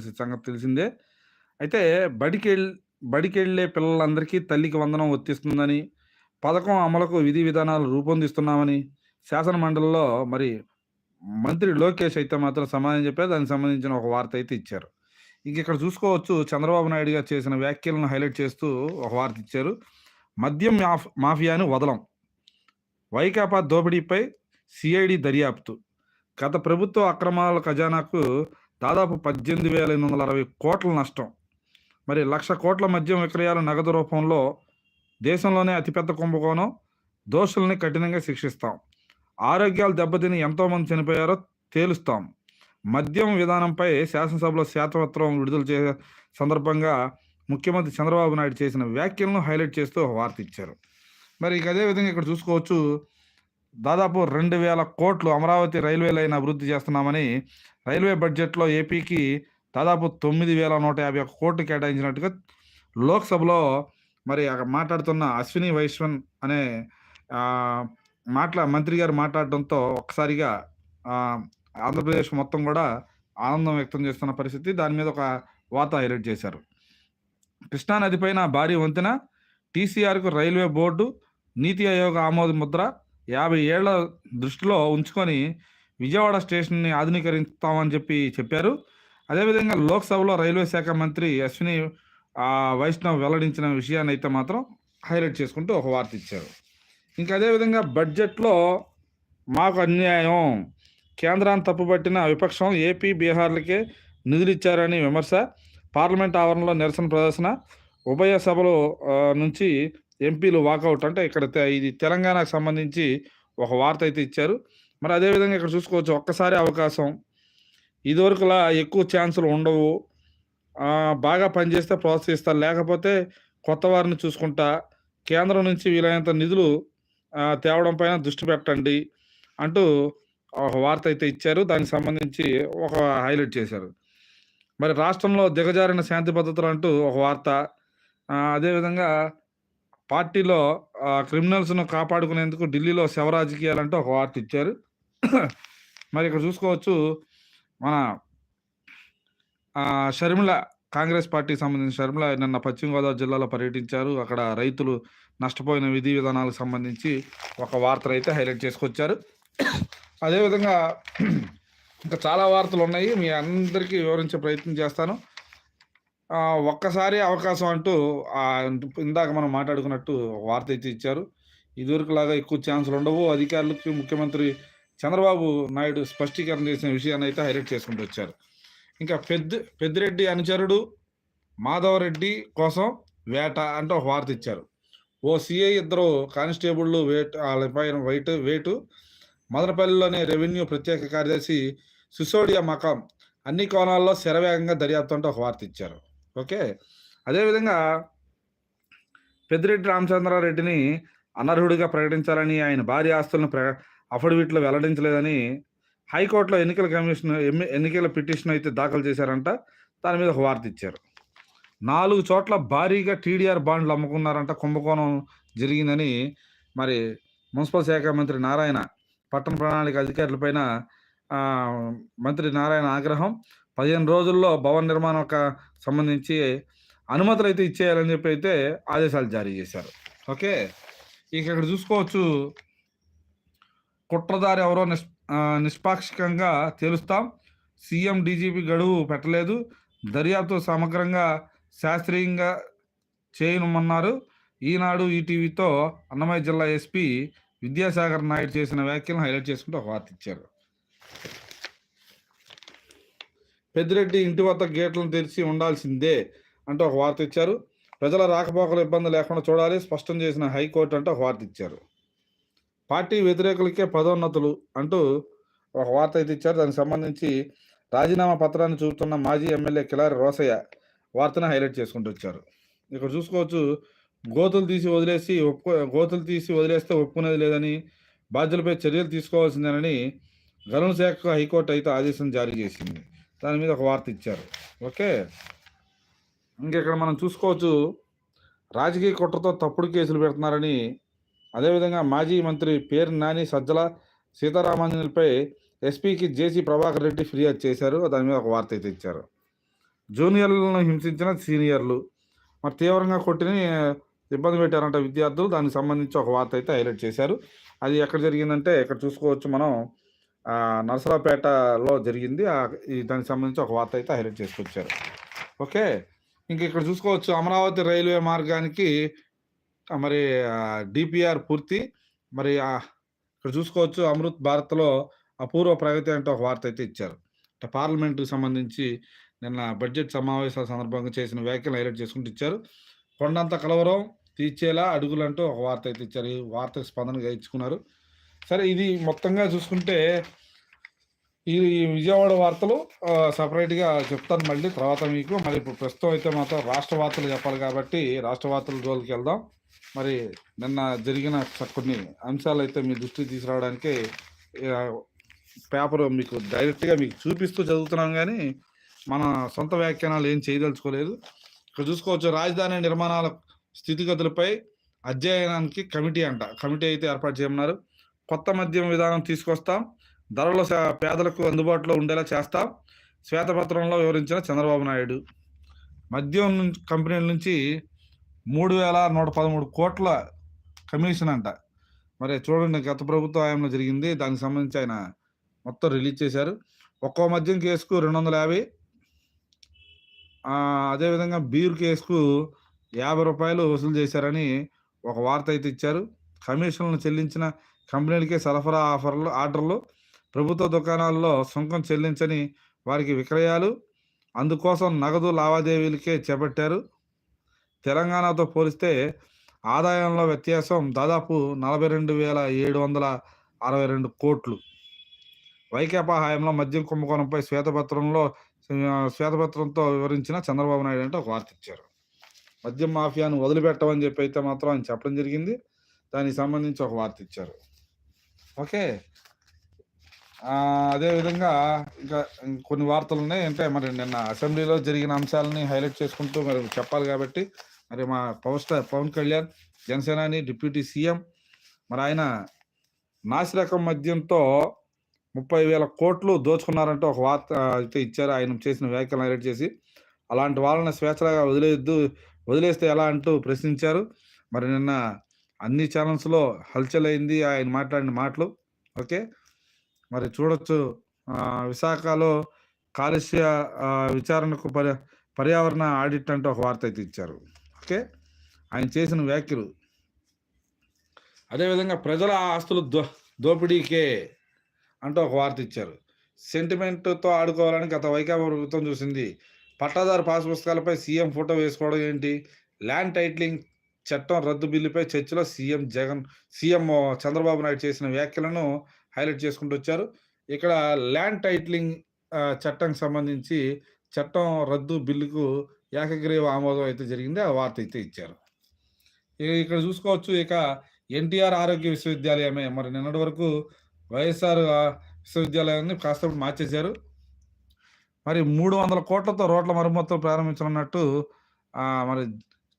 సంగతి తెలిసిందే. అయితే బడికెళ్ళి బడికెళ్ళే పిల్లలందరికీ తల్లికి వందనం వర్తిస్తుందని, పథకం అమలుకు విధి విధానాలు రూపొందిస్తున్నామని, శాసన మండలిలో మరి మంత్రి లోకేష్ అయితే మాత్రం సమాధానం చెప్పారు. దానికి సంబంధించిన ఒక వార్త అయితే ఇచ్చారు. ఇంక ఇక్కడ చూసుకోవచ్చు చంద్రబాబు నాయుడు గారు చేసిన వ్యాఖ్యలను హైలైట్ చేస్తూ ఒక వార్త ఇచ్చారు. మద్యం మాఫ్ వదలం. వైకాపా దోపిడీపై సీఐడీ దర్యాప్తు. గత ప్రభుత్వ అక్రమాల ఖజానాకు దాదాపు 18,860 కోట్ల నష్టం. మరి లక్ష కోట్ల మద్యం విక్రయాలు నగదు రూపంలో దేశంలోనే అతిపెద్ద కుంభకోణం. దోషుల్ని కఠినంగా శిక్షిస్తాం. ఆరోగ్యాలు దెబ్బతిని ఎంతోమంది చనిపోయారో తేలుస్తాం. మద్యం విధానంపై శాసనసభలో శ్వేతపత్రం విడుదల చే సందర్భంగా ముఖ్యమంత్రి చంద్రబాబు నాయుడు చేసిన వ్యాఖ్యలను హైలైట్ చేస్తూ వార్త ఇచ్చారు. మరి ఇక అదే విధంగా ఇక్కడ చూసుకోవచ్చు. దాదాపు 2,000 కోట్లు అమరావతి రైల్వే లైన్ అభివృద్ధి చేస్తున్నామని రైల్వే బడ్జెట్‌లో ఏపీకి దాదాపు 9,151 కోట్లు కేటాయించినట్టుగా లోక్‌సభలో మరి అక్కడ మాట్లాడుతున్న అశ్విని వైశ్వన్ అనే మాట్లా మంత్రి గారు మాట్లాడడంతో ఒక్కసారిగా ఆంధ్రప్రదేశ్ మొత్తం కూడా ఆనందం వ్యక్తం చేస్తున్న పరిస్థితి. దాని మీద ఒక వార్త హైలైట్ చేశారు. కృష్ణా పైన భారీ వంతెన, టీసీఆర్‌కు రైల్వే బోర్డు, నీతి ఆయోగ ఆమోద ముద్ర 50 ఏళ్ళ దృష్టిలో ఉంచుకొని విజయవాడ స్టేషన్‌ని ఆధునీకరిస్తామని చెప్పి చెప్పారు. అదేవిధంగా లోక్‌సభలో రైల్వే శాఖ మంత్రి అశ్విని వైష్ణవ్ వెల్లడించిన విషయాన్ని అయితే మాత్రం హైలైట్ చేసుకుంటూ ఒక వార్త ఇచ్చారు. ఇంకా అదేవిధంగా బడ్జెట్‌లో మాకు అన్యాయం. కేంద్రాన్ని తప్పుపట్టిన విపక్షం ఏపీ, బీహార్‌లకే నిధులిచ్చారని విమర్శ. పార్లమెంట్ ఆవరణలో నిరసన ప్రదర్శన. ఉభయ సభలు నుంచి ఎంపీలు వాకౌట్. అంటే ఇక్కడ తె ఇది తెలంగాణకు సంబంధించి ఒక వార్త అయితే ఇచ్చారు. మరి అదే విధంగా ఇక్కడ చూసుకోవచ్చు. ఒక్కసారి అవకాశం. ఇదివరకులా ఎక్కువ ఛాన్సులు ఉండవు. బాగా పనిచేస్తే ప్రోత్సహిస్తారు. లేకపోతే కొత్త వారిని చూసుకుంటా. కేంద్రం నుంచి వీలైనంత నిధులు తేవడం పైన దృష్టి పెట్టండి. అంటూ ఒక వార్త అయితే ఇచ్చారు. దానికి సంబంధించి ఒక హైలైట్ చేశారు. మరి రాష్ట్రంలో దిగజారిన శాంతి భద్రతలు అంటూ ఒక వార్త. అదేవిధంగా పార్టీలో క్రిమినల్స్‌ను కాపాడుకునేందుకు ఢిల్లీలో శవ రాజకీయాలంటూ ఒక వార్త ఇచ్చారు. మరి ఇక్కడ చూసుకోవచ్చు. మన షర్మిల కాంగ్రెస్ పార్టీకి సంబంధించిన షర్మిల నిన్న పశ్చిమ గోదావరి జిల్లాలో పర్యటించారు. అక్కడ రైతులు నష్టపోయిన విధి విధానాలకు సంబంధించి ఒక వార్తనైతే హైలైట్ చేసుకొచ్చారు. అదేవిధంగా ఇంకా చాలా వార్తలు ఉన్నాయి మీ అందరికీ వివరించే ప్రయత్నం చేస్తాను. ఒక్కసారి అవకాశం అంటూ ఇందాక మనం మాట్లాడుకున్నట్టు వార్త అయితే ఇచ్చారు. ఇదివరకు లాగా ఎక్కువ ఛాన్సులు ఉండవు. అధికారులకి ముఖ్యమంత్రి చంద్రబాబు నాయుడు స్పష్టీకరణ చేసిన విషయాన్నయితే హైలైట్ చేసుకుంటూ వచ్చారు. ఇంకా పెద్ది పెద్దిరెడ్డి అనుచరుడు మాధవరెడ్డి కోసం వేట అంటూ ఒక వార్త ఇచ్చారు. ఓ సీఐ, ఇద్దరు కానిస్టేబుళ్ళు వేట్ ఆళ్ళపైన వైట్ వేటు. మదనపల్లిలోనే రెవెన్యూ ప్రత్యేక కార్యదర్శి సిసోడియా మకాం. అన్ని కోణాల్లో శరవేగంగా దర్యాప్తు అంటూ ఒక వార్త ఇచ్చారు. ఓకే. అదేవిధంగా పెద్దిరెడ్డి రామచంద్రారెడ్డిని అనర్హుడిగా ప్రకటించాలని, ఆయన భార్య ఆస్తులను ప్ర అఫిడవిట్‌లో వెల్లడించలేదని హైకోర్టులో ఎన్నికల కమిషన్ ఎన్నికల పిటిషన్ అయితే దాఖలు చేశారంట. దాని మీద ఒక వార్త ఇచ్చారు. నాలుగు చోట్ల భారీగా టీడీఆర్ బాండ్లు అమ్ముకున్నారంట. కుంభకోణం జరిగిందని మరి మున్సిపల్ శాఖ మంత్రి నారాయణ పట్టణ ప్రణాళిక అధికారులపైన మంత్రి నారాయణ ఆగ్రహం. 15 రోజుల్లో భవన నిర్మాణంక సంబంధించి అనుమతులు అయితే ఇచ్చేయాలని చెప్పి అయితే ఆదేశాలు జారీ చేశారు. ఓకే. ఇక ఇక్కడ చూసుకోవచ్చు. కుట్రదారి ఎవరో నిష్ నిష్పాక్షికంగా తేలుస్తాం. సీఎం, డీజీపీ గడువు పెట్టలేదు. దర్యాప్తు సమగ్రంగా, శాస్త్రీయంగా చేయనుమన్నారు. ఈనాడు, ఈటీవీతో అన్నమయ్య జిల్లా ఎస్పీ విద్యాసాగర్ నాయుడు చేసిన వ్యాఖ్యలను హైలైట్ చేసుకుంటూ ఒక వార్త ఇచ్చారు. పెద్దిరెడ్డి ఇంటి వద్ద గేట్లను తెరిచి ఉండాల్సిందే అంటూ ఒక వార్త ఇచ్చారు. ప్రజల రాకపోకల ఇబ్బంది లేకుండా చూడాలి స్పష్టం చేసిన హైకోర్టు అంటూ ఒక వార్త ఇచ్చారు. పార్టీ వ్యతిరేకులకే పదోన్నతులు అంటూ ఒక వార్త అయితే ఇచ్చారు. దానికి సంబంధించి రాజీనామా పత్రాన్ని చూపుతున్న మాజీ ఎమ్మెల్యే కిలారి రోసయ్య వార్తను హైలైట్ చేసుకుంటూ వచ్చారు. ఇక్కడ చూసుకోవచ్చు. గోతులు తీసి వదిలేసి ఒప్పుకో గోతులు తీసి వదిలేస్తే ఒప్పుకునేది లేదని, బాధ్యులపై చర్యలు తీసుకోవాల్సిందేనని గనుల శాఖ హైకోర్టు అయితే ఆదేశం జారీ చేసింది. దాని మీద ఒక వార్త ఇచ్చారు. ఓకే. ఇంకెక్కడ మనం చూసుకోవచ్చు. రాజకీయ కుట్రతో తప్పుడు కేసులు పెడుతున్నారని, అదేవిధంగా మాజీ మంత్రి పేరు నాని, సజ్జల సీతారామాంజనేయులపై ఎస్పీకి జేసీ ప్రభాకర్ రెడ్డి ఫిర్యాదు చేశారు. దాని మీద ఒక వార్త అయితే ఇచ్చారు. జూనియర్లను హింసించిన సీనియర్లు మరి తీవ్రంగా కొట్టిన ఇబ్బంది పెట్టారంట విద్యార్థులు దానికి సంబంధించి ఒక వార్త అయితే హైలైట్ చేశారు అది ఎక్కడ జరిగిందంటే ఇక్కడ చూసుకోవచ్చు మనం నరసరావుపేటలో జరిగింది. దానికి సంబంధించి ఒక వార్త అయితే హైలైట్ చేసుకొచ్చారు. ఓకే? ఇంక ఇక్కడ చూసుకోవచ్చు. అమరావతి రైల్వే మార్గానికి మరి డిపిఆర్ పూర్తి. మరి ఇక్కడ చూసుకోవచ్చు. అమృత్ భారత్లో అపూర్వ ప్రగతి అంటే ఒక వార్త అయితే ఇచ్చారు. అంటే పార్లమెంటుకు సంబంధించి నిన్న బడ్జెట్ సమావేశాల సందర్భంగా చేసిన వ్యాఖ్యలు హైలైట్ చేసుకుంటూ ఇచ్చారు. కొండంత కలవరం తీర్చేలా అడుగులంటూ ఒక వార్త అయితే ఇచ్చారు. ఈ వార్తకు స్పందనగా ఇచ్చుకున్నారు. సరే ఇది మొత్తంగా చూసుకుంటే ఈ విజయవాడ వార్తలు సపరేట్గా చెప్తాను మళ్ళీ. తర్వాత మీకు మరి ఇప్పుడు ప్రస్తుతం అయితే మాత్రం రాష్ట్ర వార్తలు చెప్పాలి కాబట్టి రాష్ట్ర వార్తల జోలికి వెళ్దాం. మరి నిన్న జరిగిన కొన్ని అంశాలు అయితే మీ దృష్టికి తీసుకురావడానికి పేపర్ మీకు డైరెక్ట్గా మీకు చూపిస్తూ చదువుతున్నాం కానీ మన సొంత వ్యాఖ్యానాలు ఏం చేయదలుచుకోలేదు. ఇక్కడ చూసుకోవచ్చు రాజధాని నిర్మాణాల స్థితిగతులపై అధ్యయనానికి కమిటీ అంట. కమిటీ అయితే ఏర్పాటు చేయమన్నారు. కొత్త మద్యం విధానం తీసుకొస్తాం ధరలు పేదలకు అందుబాటులో ఉండేలా చేస్తాం శ్వేతపత్రంలో వివరించిన చంద్రబాబు నాయుడు. మద్యం నుంచి కంపెనీల నుంచి మూడు వేల నూట పదమూడు కోట్ల కమిషన్ అంట. మరి చూడండి గత ప్రభుత్వ హయాంలో జరిగింది. దానికి సంబంధించి ఆయన మొత్తం రిలీజ్ చేశారు. ఒక్కో మద్యం కేసుకు రెండు వందల యాభై అదేవిధంగా బీర్ కేసుకు యాభై రూపాయలు వసూలు చేశారని ఒక వార్త అయితే ఇచ్చారు. కమిషన్లను చెల్లించిన కంపెనీలకే సరఫరా ఆఫర్లు ఆర్డర్లు ప్రభుత్వ దుకాణాల్లో సుంకం చెల్లించని వారికి విక్రయాలు అందుకోసం నగదు లావాదేవీలకే చేపట్టారు. తెలంగాణతో పోలిస్తే ఆదాయంలో వ్యత్యాసం దాదాపు నలభై రెండు వేల ఏడు వందల అరవై రెండు కోట్లు. వైకాపా హయాంలో మద్యం కుంభకోణంపై శ్వేతపత్రంలో శ్వేతపత్రంతో వివరించిన చంద్రబాబు నాయుడు అంటే ఒక వార్త ఇచ్చారు. మద్యం మాఫియాను వదిలిపెట్టమని చెప్పి అయితే మాత్రం ఆయన చెప్పడం జరిగింది. దానికి సంబంధించి ఒక వార్త ఇచ్చారు. ఓకే. అదేవిధంగా ఇంకా కొన్ని వార్తలు ఉన్నాయి. అంటే మరి నిన్న అసెంబ్లీలో జరిగిన అంశాలని హైలైట్ చేసుకుంటూ మరి చెప్పాలి కాబట్టి మరి మా పవర్ స్టార్ పవన్ కళ్యాణ్ జనసేనాని డిప్యూటీ సీఎం మరి ఆయన నాసిరకం మద్యంతో ముప్పై వేల కోట్లు దోచుకున్నారంటే ఒక వార్త అయితే ఇచ్చారు. ఆయన చేసిన వ్యాఖ్యలు హైలైట్ చేసి అలాంటి వాళ్ళని స్వేచ్ఛగా వదిలేద్దు వదిలేస్తే ఎలా అంటూ ప్రశ్నించారు. మరి నిన్న అన్ని ఛానల్స్లో హల్చల్ అయింది ఆయన మాట్లాడిన మాటలు. ఓకే? మరి చూడొచ్చు. విశాఖలో కాలుష్య విచారణకు పర్య పర్యావరణ ఆడిట్ అంటే ఒక వార్త అయితే ఇచ్చారు. ఓకే? ఆయన చేసిన వ్యాఖ్యలు. అదేవిధంగా ప్రజల ఆస్తులు దో దోపిడీకే అంటూ ఒక వార్త ఇచ్చారు. సెంటిమెంట్తో ఆడుకోవాలని గత వైకాపా ప్రభుత్వం చూసింది. పట్టాదారు పాస్ పుస్తకాలపై సీఎం ఫోటో వేసుకోవడం ఏంటి? ల్యాండ్ టైటిలింగ్ చట్టం రద్దు బిల్లుపై చర్చలో సీఎం జగన్ సీఎం చంద్రబాబు నాయుడు చేసిన వ్యాఖ్యలను హైలైట్ చేసుకుంటూ వచ్చారు. ఇక్కడ ల్యాండ్ టైటిలింగ్ చట్టం చట్టంకి సంబంధించి చట్టం రద్దు బిల్లుకు ఏకగ్రీవ ఆమోదం అయితే జరిగింది. ఆ వార్త అయితే ఇచ్చారు. ఇక్కడ చూసుకోవచ్చు ఇక ఎన్టీఆర్ ఆరోగ్య విశ్వవిద్యాలయమే. మరి నిన్నటి వరకు వైఎస్ఆర్ విశ్వవిద్యాలయాన్ని కాస్త మార్చేశారు. మరి మూడు వందల కోట్లతో రోడ్ల మరమ్మతులు ప్రారంభించనున్నట్టు మరి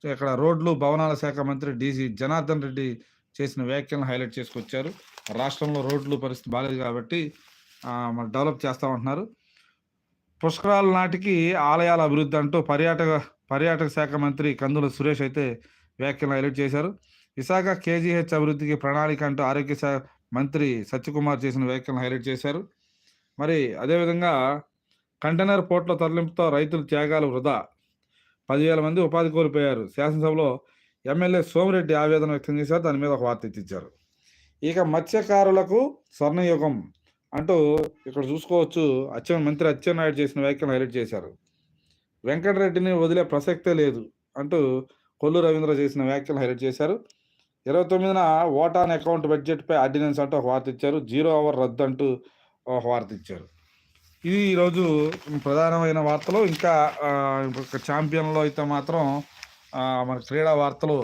ఇక్కడ రోడ్లు భవనాల శాఖ మంత్రి డీసీ జనార్దన్ రెడ్డి చేసిన వ్యాఖ్యలను హైలైట్ చేసుకొచ్చారు. రాష్ట్రంలో రోడ్లు పరిస్థితి బాగాలేదు కాబట్టి ఆ, డెవలప్ చేస్తామంటున్నారు. పుష్కరాల నాటికి ఆలయాల అభివృద్ధి అంటూ పర్యాటక పర్యాటక శాఖ మంత్రి కందుల సురేష్ అయితే వ్యాఖ్యలు హైలైట్ చేశారు. విశాఖ కేజీహెచ్ అభివృద్ధికి ప్రణాళిక అంటూ ఆరోగ్య శాఖ మంత్రి సత్యకుమార్ చేసిన వ్యాఖ్యలను హైలైట్ చేశారు. మరి అదేవిధంగా కంటైనర్ పోర్ట్ల తరలింపుతో రైతుల త్యాగాలు వృధా. పదివేల మంది ఉపాధి కోల్పోయారు. శాసనసభలో ఎమ్మెల్యే సోమిరెడ్డి ఆవేదన వ్యక్తం చేశారు. దాని మీద ఒక వార్త ఇచ్చారు ఇక మత్స్యకారులకు స్వర్ణయుగం అంటూ ఇక్కడ చూసుకోవచ్చు. అచ్చె మంత్రి అచ్చెన్నాయుడు చేసిన వ్యాఖ్యను హైలైట్ చేశారు. వెంకటరెడ్డిని వదిలే ప్రసక్తే లేదు అంటూ కొల్లు రవీంద్ర చేసిన వ్యాఖ్యలు హైలైట్ చేశారు. ఇరవై తొమ్మిదిన ఓటాన్ అకౌంట్ బడ్జెట్పై ఆర్డినెన్స్ అంటూ ఒక వార్త ఇచ్చారు. జీరో అవర్ రద్దు అంటూ ఒక వార్త ఇచ్చారు. ఇది ఈరోజు ప్రధానమైన వార్తలు ఇంకా ఛాంపియన్లో అయితే మాత్రం మన క్రీడా వార్తలు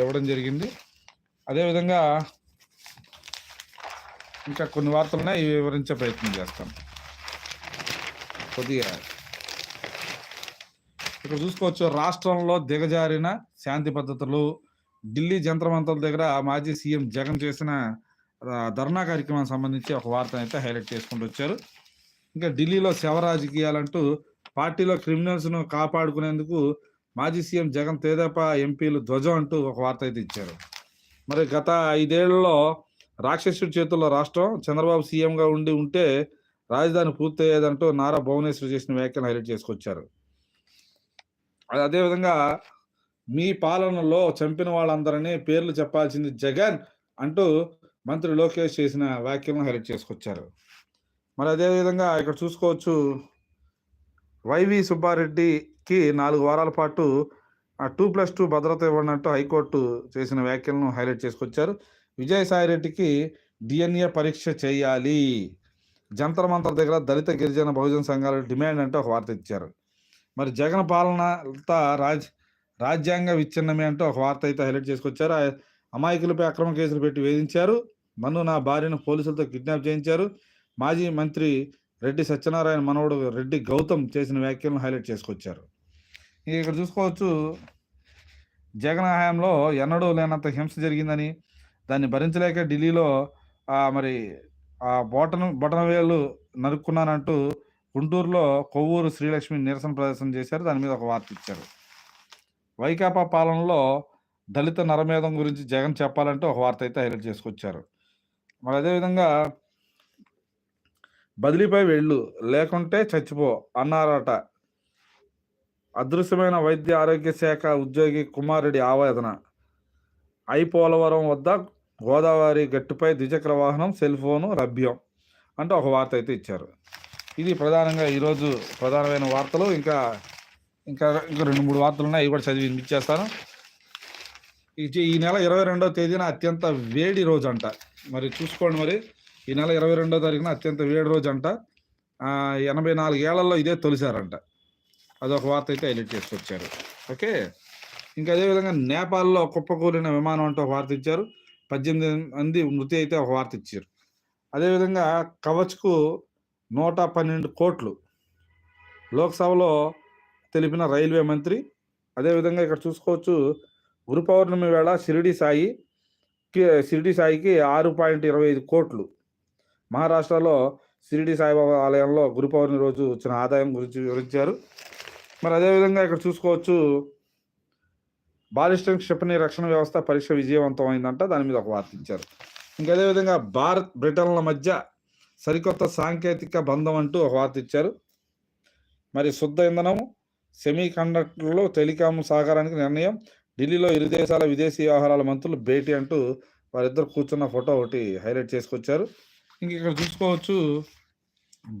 ఇవ్వడం జరిగింది. అదేవిధంగా ఇంకా కొన్ని వార్తలనే ఇవి వివరించే ప్రయత్నం చేస్తాం. కొద్దిగా. ఇక్కడ చూసుకోవచ్చు రాష్ట్రంలో దిగజారిన శాంతి పద్ధతులు ఢిల్లీ జంతర్ దగ్గర మాజీ సీఎం జగన్ చేసిన ధర్నా కార్యక్రమానికి సంబంధించి ఒక వార్తను అయితే హైలైట్ చేసుకుంటూ వచ్చారు. ఇంకా ఢిల్లీలో శవ రాజకీయాలంటూ పార్టీలో క్రిమినల్స్‌ను కాపాడుకునేందుకు మాజీ సీఎం జగన్ తేదప ఎంపీలు ధ్వజం అంటూ ఒక వార్త అయితే ఇచ్చారు. మరి గత ఐదేళ్ళలో రాక్షసుడి చేతుల్లో రాష్ట్రం చంద్రబాబు సీఎంగా ఉండి ఉంటే రాజధాని పూర్తయ్యేదంటూ నారా భువనేశ్వర్ చేసిన వ్యాఖ్యను హైలైట్ చేసుకొచ్చారు. అదేవిధంగా మీ పాలనలో చంపిన వాళ్ళందరినీ పేర్లు చెప్పాల్సింది జగన్ అంటూ మంత్రి లోకేష్ చేసిన వ్యాఖ్యలను హైలైట్ చేసుకొచ్చారు. మరి అదేవిధంగా ఇక్కడ చూసుకోవచ్చు వైవి సుబ్బారెడ్డికి నాలుగు వారాల పాటు టూ ప్లస్ టూ భద్రత ఇవ్వనట్టు హైకోర్టు చేసిన వ్యాఖ్యలను హైలైట్ చేసుకొచ్చారు. విజయసాయిరెడ్డికి డిఎన్ఏ పరీక్ష చేయాలి. జంతర్ మంతర్ దగ్గర దళిత, గిరిజన, బహుజన సంఘాల డిమాండ్ అంటూ ఒక వార్త ఇచ్చారు. మరి జగన్ పాలన రాజ్ రాజ్యాంగ విచ్ఛిన్నమే అంటూ ఒక వార్త అయితే హైలైట్ చేసుకొచ్చారు. అమాయకులపై అక్రమ కేసులు పెట్టి వేధించారు. నన్ను నా భార్యను పోలీసులతో కిడ్నాప్ చేయించారు. మాజీ మంత్రి రెడ్డి సత్యనారాయణ మనవడు రెడ్డి గౌతమ్ చేసిన వ్యాఖ్యలను హైలైట్ చేసుకొచ్చారు. ఇక్కడ చూసుకోవచ్చు జగన్ హయాంలో ఎన్నడూ లేనంత హింస జరిగిందని, దాన్ని భరించలేక ఢిల్లీలో మరి ఆ బొటన బొటనవేలు నరుక్కున్నానంటూ గుంటూరులో కొవ్వూరు శ్రీలక్ష్మి నిరసన ప్రదర్శన చేశారు. దాని మీద ఒక వార్త ఇచ్చారు. వైకాపా పాలనలో దళిత నరమేధం గురించి జగన్ చెప్పాలంటే ఒక వార్త అయితే హైలైట్ చేసుకొచ్చారు. మరి అదేవిధంగా బదిలీపై వెళ్ళు లేకుంటే చచ్చిపో అన్నారట. అదృశ్యమైన వైద్య ఆరోగ్య శాఖ ఉద్యోగి కుమారుడి ఆవేదన. ఐపోలవరం వద్ద గోదావరి గట్టుపై ద్విచక్ర వాహనం, సెల్ ఫోను లభ్యం అంటే ఒక వార్త అయితే ఇచ్చారు. ఇది ప్రధానంగా ఈరోజు ప్రధానమైన వార్తలు. ఇంకా ఇంకా ఇంకా రెండు మూడు వార్తలు ఉన్నాయి అవి కూడా చదివి వినిపించేస్తాను. ఈ నెల ఈ నెల 22వ తేదీన అత్యంత వేడి రోజు అంట మరి చూసుకోండి మరి. ఈ నెల 22వ తారీఖున అత్యంత వేడి రోజు అంట ఎనభై నాలుగేళ్ళలో ఇదే తొలిసారంట. అదొక వార్త అయితే హైలైట్ చేసుకొచ్చారు. ఓకే. ఇంకా అదే విధంగా నేపాల్‌లో కుప్పకూలిన విమానం అంటూ ఒక వార్త ఇచ్చారు. 18 మంది మృతి అయితే ఒక వార్త ఇచ్చారు. అదేవిధంగా కవచ్కు నూట పన్నెండు కోట్లు లోక్సభలో తెలిపిన రైల్వే మంత్రి. అదేవిధంగా ఇక్కడ చూసుకోవచ్చు గురు పౌర్ణమి వేళ షిరిడి సాయి షిరిడి సాయికి 6.25 కోట్లు. మహారాష్ట్రలో షిరిడి సాయిబాబా ఆలయంలో గురు పౌర్ణమి రోజు వచ్చిన ఆదాయం గురించి వివరించారు. మరి అదే విధంగా ఇక్కడ చూసుకోవచ్చు బాలిస్టిక్ క్షిపణి రక్షణ వ్యవస్థ పరీక్ష విజయవంతం అయిందంట. దాని మీద ఒక వార్త ఇచ్చారు. ఇంకా అదే విధంగా భారత్, బ్రిటన్ల మధ్య సరికొత్త సాంకేతిక బంధం అంటూ ఒక వార్త ఇచ్చారు. మరి శుద్ధ ఇంధనం, సెమీ కండక్టర్లో టెలికాం సహకారానికి నిర్ణయం. ఢిల్లీలో ఇరు దేశాల విదేశీ వ్యవహారాల మంత్రులు భేటీ అంటూ వారిద్దరు కూర్చున్న ఫోటో ఒకటి హైలైట్ చేసుకొచ్చారు. ఇంక ఇక్కడ చూసుకోవచ్చు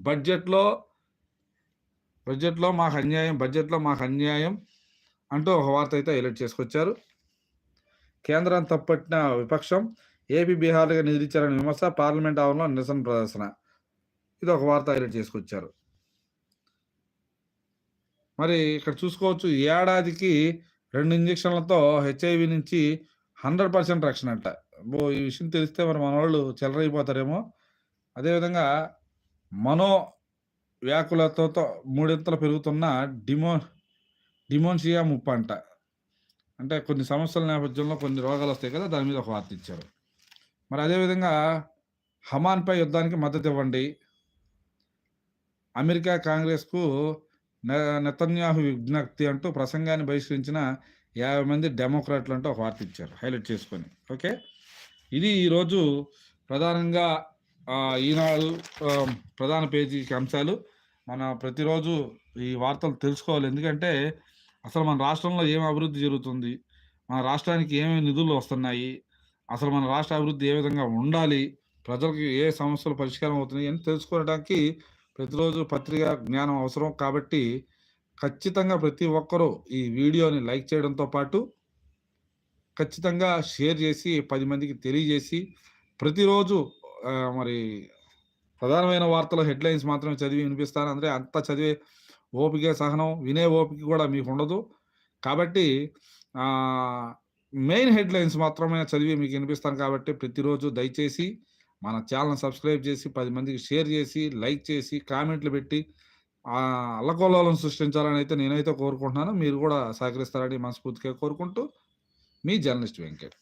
బడ్జెట్‌లో బడ్జెట్‌లో మాకు అన్యాయం, బడ్జెట్‌లో మాకు అన్యాయం అంటూ ఒక వార్త అయితే హైలైట్ చేసుకొచ్చారు. కేంద్రాన్ని తప్పట్టిన విపక్షం. ఏపీ, బీహార్గా నిధులిచ్చారని విమర్శ. పార్లమెంట్ ఆవరణలో నిరసన ప్రదర్శన. ఇది ఒక వార్త హైలైట్ చేసుకొచ్చారు. మరి ఇక్కడ చూసుకోవచ్చు ఏడాదికి రెండు ఇంజక్షన్లతో హెచ్ఐవి నుంచి 100% రక్షణ అంట. ఈ విషయం తెలిస్తే మరి వాళ్ళు చెలరైపోతారేమో. అదేవిధంగా మనో వ్యాకులతతో మూడింతలు పెరుగుతున్న డిమో డిమోన్షియా ముప్పంట. అంటే కొన్ని సమస్యల నేపథ్యంలో కొన్ని రోగాలొస్తాయి కదా! దాని మీద ఒక వార్త ఇచ్చారు. మరి అదేవిధంగా హమాన్‌పై యుద్ధానికి మద్దతివ్వండి. అమెరికా కాంగ్రెస్‌కు నెతన్యాహు విజ్ఞప్తి అంటూ ప్రసంగాన్ని బహిష్కరించిన 50 మంది డెమోక్రాట్లు అంటూ ఒక వార్త ఇచ్చారు. హైలైట్ చేసుకొని. ఓకే. ఇది ఈరోజు ప్రధానంగా ఈనాడు ప్రధాన పేజీకి అంశాలు. మన ప్రతిరోజు ఈ వార్తలు తెలుసుకోవాలి. ఎందుకంటే అసలు మన రాష్ట్రంలో ఏం అభివృద్ధి జరుగుతుంది? మన రాష్ట్రానికి ఏమేమి నిధులు వస్తున్నాయి? అసలు మన రాష్ట్ర అభివృద్ధి ఏ విధంగా ఉండాలి? ప్రజలకు ఏ సమస్యలు పరిష్కారం అవుతున్నాయి? అని తెలుసుకోవడానికి ప్రతిరోజు పత్రిక జ్ఞానం అవసరం. కాబట్టి ఖచ్చితంగా ప్రతి ఒక్కరూ ఈ వీడియోని లైక్ చేయడంతో పాటు ఖచ్చితంగా షేర్ చేసి పది మందికి తెలియజేసి ప్రతిరోజు మరి ప్రధానమైన వార్తల హెడ్‌లైన్స్ మాత్రమే చదివి వినిపిస్తాను. అంటే అంత చదివే ఓపిక, సహనం, వినే ఓపిక కూడా మీకు ఉండదు కాబట్టి మెయిన్ హెడ్‌లైన్స్ మాత్రమే చదివి మీకు వినిపిస్తాను కాబట్టి ప్రతిరోజు దయచేసి మన ఛానల్ సబ్స్క్రైబ్ చేసి పది మందికి షేర్ చేసి, లైక్ చేసి, కామెంట్లు పెట్టి ఆహ్, సృష్టించాలని అయితే నేనైతే కోరుకుంటున్నాను. మీరు కూడా సహకరిస్తారని మనస్ఫూర్తిగా కోరుకుంటూ మీ జర్నలిస్ట్ వెంకట్.